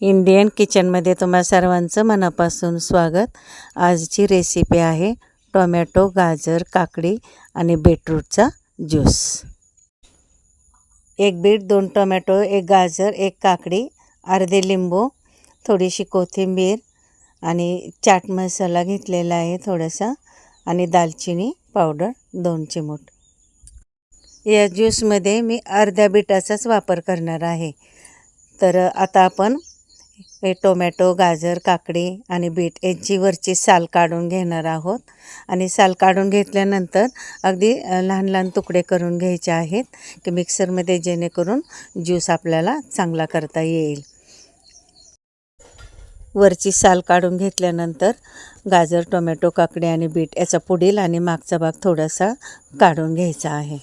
Indian किचनमध्ये तुम्हा सर्वांचं मनापासून स्वागत. आजची रेसिपी आहे टोमॅटो गाजर काकडी आणि बीटरूटचा ज्यूस. एक बीट दोन टोमॅटो एक गाजर एक काकडी अर्धे लिंबू थोडीशी कोथिंबीर आणि चाट मसाला घेतलेला आहे थोडासा आणि दालचिनी पावडर दोन चिमूट. या ज्यूसमध्ये मी अर्ध्या बीटाचाच वापर करणार आहे. तर आता आपण हे टोमॅटो गाजर काकडी आणि बीट यांची वरची साल काढून घेणार आहोत. आणि साल काढून घेतल्यानंतर अगदी लहान लहान तुकडे करून घ्यायचे आहेत की मिक्सरमध्ये जेणेकरून ज्यूस आपल्याला चांगला करता येईल. वरची साल काढून घेतल्यानंतर गाजर टोमॅटो काकडी आणि बीट याचा पुढील आणि मागचा भाग थोडासा काढून घ्यायचा आहे.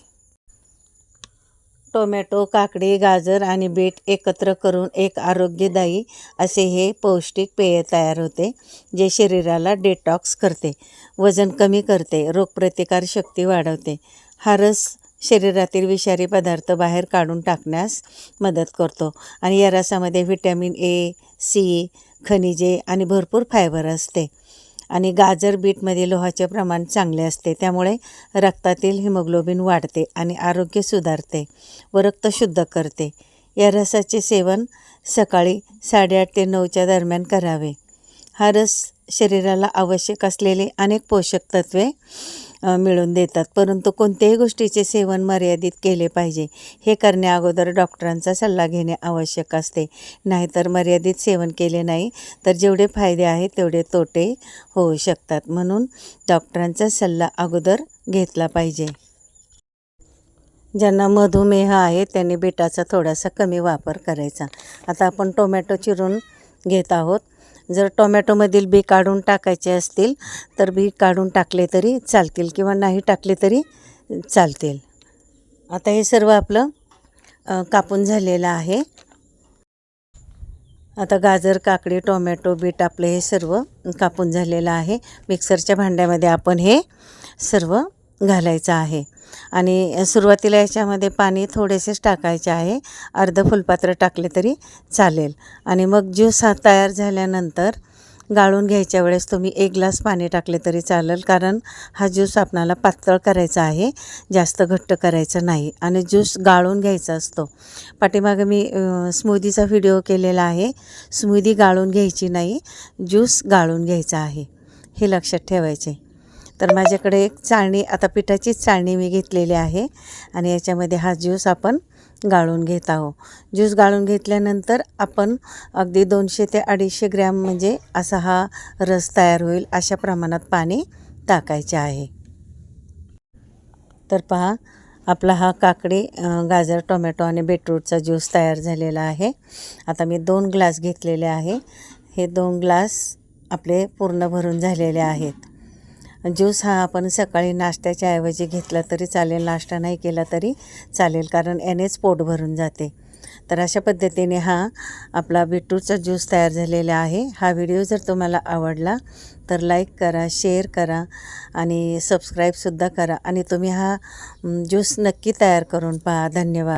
टोमॅटो काकडी गाजर आणि बीट एकत्र करून एक आरोग्यदायी असे हे पौष्टिक पेय तयार होते जे शरीराला डेटॉक्स करते वजन कमी करते रोगप्रतिकार शक्ती वाढवते. हा रस शरीरातील विषारी पदार्थ बाहेर काढून टाकण्यास मदत करतो आणि या रसामध्ये व्हिटॅमिन ए सी खनिजे आणि भरपूर फायबर असते. आणि गाजर बीटमध्ये लोहाचे प्रमाण चांगले असते त्यामुळे रक्तातील हिमोग्लोबिन वाढते आणि आरोग्य सुधारते व रक्त शुद्ध करते. या रसाचे सेवन सकाळी साडेआठ ते नऊच्या दरम्यान करावे. हा रस शरीराला आवश्यक असलेले अनेक पोषक तत्वे मिळून मिळवून देतात. परंतु कोणत्याही गोष्टीचे सेवन मर्यादित केले पाहिजे हे करण्या अगोदर डॉक्टरांचा सल्ला घेणे आवश्यक असते. नाहीतर मर्यादित सेवन केले नाही तर जेवढे फायदे आहेत तेवढे तोटे होऊ शकतात. म्हणून डॉक्टरांचा सल्ला अगोदर घेतला पाहिजे. ज्यांना मधुमेह आहे त्यांनी बीटाचा थोडासा कमी वापर करायचा. आता आपण टोमॅटो चिरून घेत आहोत. जर टोमॅटोमधील बी काढून टाकायचे असतील तर बी काढून टाकले तरी चालतील किंवा नाही टाकले तरी चालतील. आता हे सर्व आपलं कापून झालेलं आहे. आता गाजर काकडी टोमॅटो बीट आपलं हे सर्व कापून झालेलं आहे. मिक्सरच्या भांड्यामध्ये आपण हे सर्व घालायचं आहे. आणि सुरुवातीला याच्यामध्ये पाणी थोडेसेच टाकायचे आहे. अर्धं फुलपात्र टाकले तरी चालेल. आणि मग ज्यूस हा तयार झाल्यानंतर गाळून घ्यायच्या वेळेस तुम्ही एक ग्लास पाणी टाकले तरी चालेल कारण हा ज्यूस आपणाला पातळ करायचा आहे. जास्त घट्ट करायचं नाही. आणि ज्यूस गाळून घ्यायचा असतो. पाठीमागे मी स्मूदीचा व्हिडिओ केलेला आहे. स्मूदी गाळून घ्यायची नाही. ज्यूस गाळून घ्यायचा आहे. हे लक्षात ठेवायचे. तर माझ्याकडे एक चाळणी आता पिठाचीच चाळणी मी घेतलेली आहे आणि याच्यामध्ये हा ज्यूस आपण गाळून घेत आहोत. ज्यूस गाळून घेतल्यानंतर आपण अगदी दोनशे ते अडीचशे ग्रॅम म्हणजे असा हा रस तयार होईल अशा प्रमाणात पाणी टाकायचे आहे. तर पहा आपला हा काकडी गाजर टोमॅटो आणि बीटरूटचा ज्यूस तयार झालेला आहे. आता मी दोन ग्लास घेतलेले आहे. हे दोन ग्लास आपले पूर्ण भरून झालेले आहेत. ज्यूस हा आपण सकाळी नाश्त्याच्या ऐवजी घेतला तरी चालेल नाश्ता नाही केला तरी चालेल कारण यानेच पोट भरून जाते. तर अशा पद्धतीने हा आपला बीटरूटचा ज्यूस तयार झालेला आहे. हा व्हिडिओ जर तुम्हाला आवडला तर लाईक करा शेअर करा आणि सबस्क्राईबसुद्धा करा. आणि तुम्ही हा ज्यूस नक्की तयार करून पहा. धन्यवाद.